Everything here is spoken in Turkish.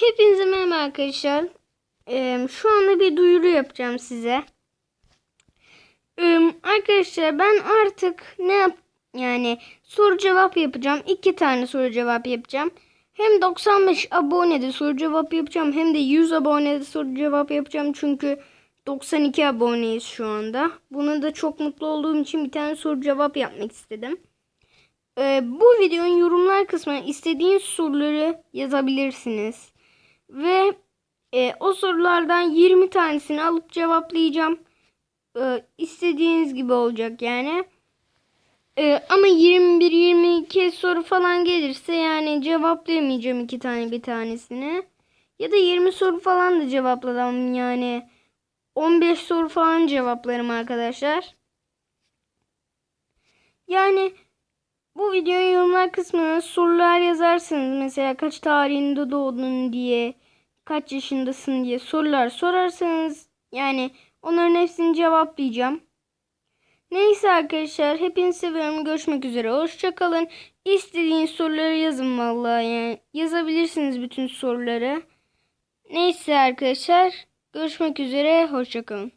Hepinize merhaba arkadaşlar. Ee, şu anda bir duyuru yapacağım size. Ee, arkadaşlar ben artık ne yap yani soru cevap yapacağım. İki tane soru cevap yapacağım. Hem 95 abonede soru cevap yapacağım hem de 100 abonede soru cevap yapacağım. Çünkü 92 aboneyiz şu anda. Buna da çok mutlu olduğum için bir tane soru cevap yapmak istedim. Ee, bu videonun yorumlar kısmına istediğiniz soruları yazabilirsiniz. Ve e, o sorulardan 20 tanesini alıp cevaplayacağım. Ee, istediğiniz gibi olacak yani. Ee, ama 21-22 soru falan gelirse yani cevaplayamayacağım iki tane bir tanesini. Ya da 20 soru falan da cevaplamam yani. 15 soru falan cevaplarım arkadaşlar. Yani bu videonun yorumlar kısmına sorular yazarsınız. Mesela kaç tarihinde doğdun diye, kaç yaşındasın diye sorular sorarsanız yani onların hepsini cevaplayacağım. Neyse arkadaşlar hepinizi seviyorum. Görüşmek üzere. Hoşçakalın. İstediğiniz soruları yazın vallahi yani. Yazabilirsiniz bütün soruları. Neyse arkadaşlar. Görüşmek üzere. Hoşçakalın.